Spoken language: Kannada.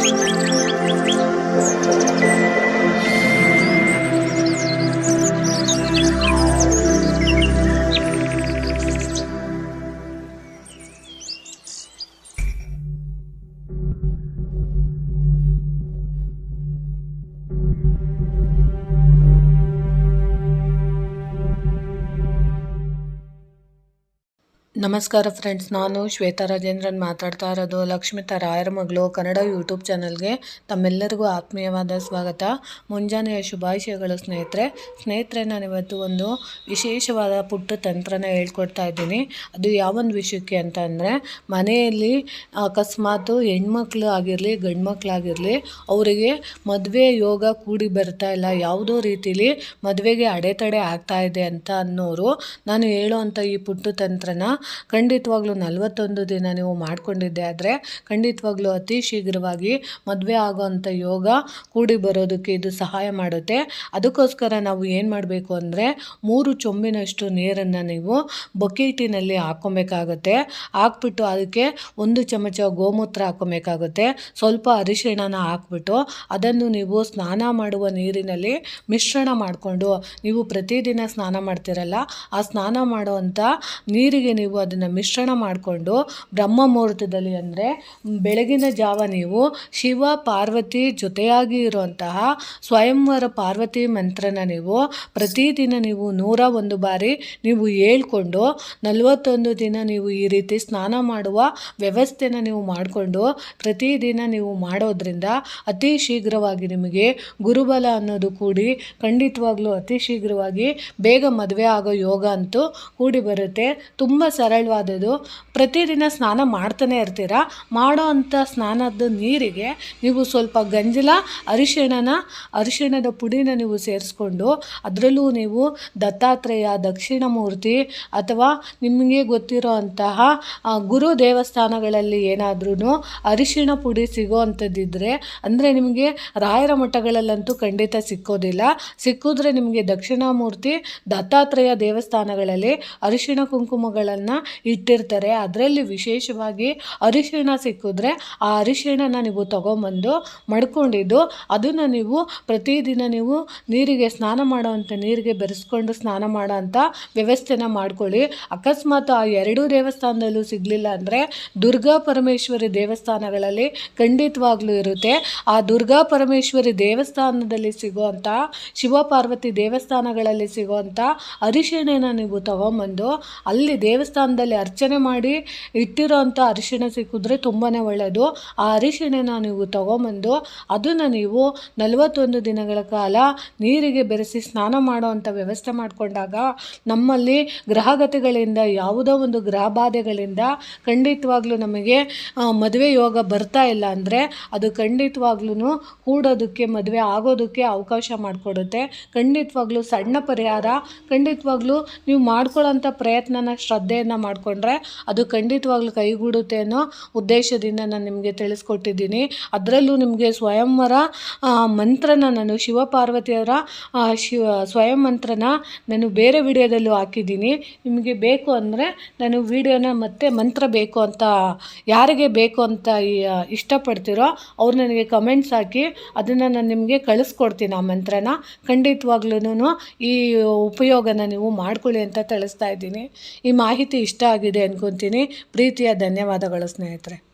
Música ನಮಸ್ಕಾರ ಫ್ರೆಂಡ್ಸ್, ನಾನು ಶ್ವೇತಾ ರಾಜೇಂದ್ರನ್ ಮಾತಾಡ್ತಾ ಇರೋದು ಲಕ್ಷ್ಮಿತಾ ರಾಯರ ಮಗಳು ಕನ್ನಡ ಯೂಟ್ಯೂಬ್ ಚಾನಲ್ಗೆ ತಮ್ಮೆಲ್ಲರಿಗೂ ಆತ್ಮೀಯವಾದ ಸ್ವಾಗತ. ಮುಂಜಾನೆಯ ಶುಭಾಶಯಗಳು ಸ್ನೇಹಿತರೆ. ಸ್ನೇಹಿತರೆ ನಾನು ಇವತ್ತು ಒಂದು ವಿಶೇಷವಾದ ಪುಟ್ಟ ತಂತ್ರನ ಹೇಳ್ಕೊಡ್ತಾ ಇದ್ದೀನಿ. ಅದು ಯಾವೊಂದು ವಿಷಯಕ್ಕೆ ಅಂತ ಅಂದರೆ, ಮನೆಯಲ್ಲಿ ಅಕಸ್ಮಾತು ಹೆಣ್ಮಕ್ಳು ಆಗಿರಲಿ, ಗಂಡ್ಮಕ್ಳಾಗಿರಲಿ, ಅವರಿಗೆ ಮದುವೆ ಯೋಗ ಕೂಡಿ ಬರ್ತಾ ಇಲ್ಲ. ಯಾವುದೋ ರೀತಿಲಿ ಮದುವೆಗೆ ಅಡೆತಡೆ ಆಗ್ತಾ ಇದೆ ಅಂತ ಅನ್ನೋರು, ನಾನು ಹೇಳುವಂಥ ಈ ಪುಟ್ಟ ತಂತ್ರನ ಖಂಡಿತವಾಗ್ಲೂ ನಲವತ್ತೊಂದು ದಿನ ನೀವು ಮಾಡ್ಕೊಂಡಿದ್ದೆ ಆದರೆ ಖಂಡಿತವಾಗ್ಲೂ ಅತಿ ಶೀಘ್ರವಾಗಿ ಮದುವೆ ಆಗೋವಂಥ ಯೋಗ ಕೂಡಿ ಬರೋದಕ್ಕೆ ಇದು ಸಹಾಯ ಮಾಡುತ್ತೆ. ಅದಕ್ಕೋಸ್ಕರ ನಾವು ಏನು ಮಾಡಬೇಕು ಅಂದರೆ ಮೂರು ಚೊಂಬಿನಷ್ಟು ನೀರನ್ನು ನೀವು ಬಕೀಟಿನಲ್ಲಿ ಹಾಕ್ಕೊಬೇಕಾಗತ್ತೆ. ಹಾಕ್ಬಿಟ್ಟು ಅದಕ್ಕೆ ಒಂದು ಚಮಚ ಗೋಮೂತ್ರ ಹಾಕ್ಕೊಬೇಕಾಗುತ್ತೆ. ಸ್ವಲ್ಪ ಅರಿಶಿಣನ ಹಾಕ್ಬಿಟ್ಟು ಅದನ್ನು ನೀವು ಸ್ನಾನ ಮಾಡುವ ನೀರಿನಲ್ಲಿ ಮಿಶ್ರಣ ಮಾಡಿಕೊಂಡು ನೀವು ಪ್ರತಿದಿನ ಸ್ನಾನ ಮಾಡ್ತಿರಲ್ಲ, ಆ ಸ್ನಾನ ಮಾಡುವಂಥ ನೀರಿಗೆ ನೀವು ಅದನ್ನು ಮಿಶ್ರಣ ಮಾಡಿಕೊಂಡು ಬ್ರಹ್ಮ ಮುಹೂರ್ತದಲ್ಲಿ ಅಂದರೆ ಬೆಳಗಿನ ಜಾವ ನೀವು ಶಿವ, ಪಾರ್ವತಿ ಜೊತೆಯಾಗಿ ಇರುವಂತಹ ಸ್ವಯಂವರ ಪಾರ್ವತಿ ಮಂತ್ರನ ನೀವು ಪ್ರತಿದಿನ ನೀವು ನೂರ ಒಂದು ಬಾರಿ ನೀವು ಹೇಳ್ಕೊಂಡು ನಲವತ್ತೊಂದು ದಿನ ನೀವು ಈ ರೀತಿ ಸ್ನಾನ ಮಾಡುವ ವ್ಯವಸ್ಥೆನ ನೀವು ಮಾಡಿಕೊಂಡು ಪ್ರತಿದಿನ ನೀವು ಮಾಡೋದ್ರಿಂದ ಅತಿ ಶೀಘ್ರವಾಗಿ ನಿಮಗೆ ಗುರುಬಲ ಅನ್ನೋದು ಕೂಡಿ ಖಂಡಿತವಾಗ್ಲೂ ಅತಿ ಶೀಘ್ರವಾಗಿ ಬೇಗ ಮದುವೆ ಆಗೋ ಯೋಗ ಅಂತೂ ಕೂಡಿ ಬರುತ್ತೆ. ತುಂಬ ಸರಳವಾದದ್ದು. ಪ್ರತಿದಿನ ಸ್ನಾನ ಮಾಡ್ತಾನೆ ಇರ್ತೀರ? ಮಾಡೋ ಅಂಥ ಸ್ನಾನದ ನೀರಿಗೆ ನೀವು ಸ್ವಲ್ಪ ಗಂಜಲ, ಅರಿಶಿಣನ, ಅರಿಶಿಣದ ಪುಡಿನ ನೀವು ಸೇರಿಸ್ಕೊಂಡು ಅದರಲ್ಲೂ ನೀವು ದತ್ತಾತ್ರೇಯ ದಕ್ಷಿಣ ಮೂರ್ತಿ ಅಥವಾ ನಿಮಗೆ ಗೊತ್ತಿರೋ ಅಂತಹ ಗುರು ದೇವಸ್ಥಾನಗಳಲ್ಲಿ ಏನಾದ್ರೂ ಅರಿಶಿಣ ಪುಡಿ ಸಿಗೋ ಅಂಥದ್ದಿದ್ರೆ ಅಂದರೆ ನಿಮಗೆ ರಾಯರ ಮಠಗಳಲ್ಲಂತೂ ಖಂಡಿತ ಸಿಕ್ಕೋದಿಲ್ಲ. ಸಿಕ್ಕಿದ್ರೆ ನಿಮಗೆ ದಕ್ಷಿಣ ಮೂರ್ತಿ ದತ್ತಾತ್ರೇಯ ದೇವಸ್ಥಾನಗಳಲ್ಲಿ ಅರಿಶಿಣ ಕುಂಕುಮಗಳನ್ನು ಇಟ್ಟಿರ್ತಾರೆ. ಅದರಲ್ಲಿ ವಿಶೇಷವಾಗಿ ಅರಿಶಿಣ ಸಿಕ್ಕಿದ್ರೆ ಆ ಅರಿಶಿಣನ ನೀವು ತೊಗೊಂಬಂದು ಮಡ್ಕೊಂಡಿದ್ದು, ಅದನ್ನು ನೀವು ಪ್ರತಿದಿನ ನೀವು ನೀರಿಗೆ ಸ್ನಾನ ಮಾಡೋವಂಥ ನೀರಿಗೆ ಬೆರೆಸ್ಕೊಂಡು ಸ್ನಾನ ಮಾಡೋ ಅಂಥ ವ್ಯವಸ್ಥೆನ ಮಾಡ್ಕೊಳ್ಳಿ. ಅಕಸ್ಮಾತ್ ಆ ಎರಡೂ ದೇವಸ್ಥಾನದಲ್ಲೂ ಸಿಗಲಿಲ್ಲ ಅಂದರೆ ದುರ್ಗಾ ಪರಮೇಶ್ವರಿ ದೇವಸ್ಥಾನಗಳಲ್ಲಿ ಖಂಡಿತವಾಗ್ಲೂ ಇರುತ್ತೆ. ಆ ದುರ್ಗಾ ಪರಮೇಶ್ವರಿ ದೇವಸ್ಥಾನದಲ್ಲಿ ಸಿಗುವಂಥ ಶಿವಪಾರ್ವತಿ ದೇವಸ್ಥಾನಗಳಲ್ಲಿ ಸಿಗುವಂಥ ಅರಿಶಿಣನ ನೀವು ತಗೊಂಬಂದು ಅಲ್ಲಿ ದೇವಸ್ಥಾನದಲ್ಲಿ ಅರ್ಚನೆ ಮಾಡಿ ಇಟ್ಟಿರೋಂಥ ಅರಿಶಿಣ ಸಿಕ್ಕಿದ್ರೆ ತುಂಬಾ ಒಳ್ಳೆಯದು ಆ ಅರಿಶಿಣನ ನೀವು ತೊಗೊಂಬಂದು ಅದನ್ನು ನೀವು ನಲವತ್ತೊಂದು ದಿನಗಳ ಕಾಲ ನೀರಿಗೆ ಬೆರೆಸಿ ಸ್ನಾನ ಮಾಡುವಂಥ ವ್ಯವಸ್ಥೆ ಮಾಡಿಕೊಂಡಾಗ ನಮ್ಮಲ್ಲಿ ಗ್ರಹಗತಿಗಳಿಂದ ಯಾವುದೋ ಒಂದು ಗ್ರಹ ಬಾಧೆಗಳಿಂದ ಖಂಡಿತವಾಗ್ಲೂ ನಮಗೆ ಮದುವೆ ಯೋಗ ಬರ್ತಾ ಇಲ್ಲ ಅಂದರೆ ಅದು ಖಂಡಿತವಾಗ್ಲೂ ಕೂಡೋದಕ್ಕೆ, ಮದುವೆ ಆಗೋದಕ್ಕೆ ಅವಕಾಶ ಮಾಡಿಕೊಡುತ್ತೆ. ಖಂಡಿತವಾಗ್ಲೂ ಸಣ್ಣ ಪರಿಹಾರ, ಖಂಡಿತವಾಗ್ಲೂ ನೀವು ಮಾಡ್ಕೊಳ್ಳೋಂಥ ಪ್ರಯತ್ನನ ಶ್ರದ್ಧೆಯನ್ನು ಮಾಡಿಕೊಂಡ್ರೆ ಅದು ಖಂಡಿತವಾಗ್ಲೂ ಕೈಗೂಡುತ್ತೆ ಅನ್ನೋ ಉದ್ದೇಶದಿಂದ ನಾನು ನಿಮಗೆ ತಿಳಿಸ್ಕೊಟ್ಟಿದ್ದೀನಿ. ಅದರಲ್ಲೂ ನಿಮಗೆ ಸ್ವಯಂವರ ಮಂತ್ರನ ನಾನು ಶಿವಪಾರ್ವತಿಯವರ ಶಿವ, ಸ್ವಯಂ ಮಂತ್ರನ ನಾನು ಬೇರೆ ವಿಡಿಯೋದಲ್ಲೂ ಹಾಕಿದ್ದೀನಿ. ನಿಮಗೆ ಬೇಕು ಅಂದರೆ ನಾನು ವಿಡಿಯೋನ ಮತ್ತೆ ಮಂತ್ರ ಬೇಕು ಅಂತ, ಯಾರಿಗೆ ಬೇಕು ಅಂತ ಇಷ್ಟಪಡ್ತೀರೋ ಅವ್ರು ನನಗೆ ಕಮೆಂಟ್ಸ್ ಹಾಕಿ ಅದನ್ನು ನಾನು ನಿಮಗೆ ಕಳಿಸ್ಕೊಡ್ತೀನಿ ಆ ಮಂತ್ರನ. ಖಂಡಿತವಾಗ್ಲೂ ಈ ಉಪಯೋಗನ ನೀವು ಮಾಡ್ಕೊಳ್ಳಿ ಅಂತ ತಿಳಿಸ್ತಾ ಇದ್ದೀನಿ. ಈ ಮಾಹಿತಿ ಇಷ್ಟ ಆಗಿದೆ ಅಂದ್ಕೊತೀನಿ ಪ್ರೀತಿಯ ಧನ್ಯವಾದಗಳು ಸ್ನೇಹಿತರೆ.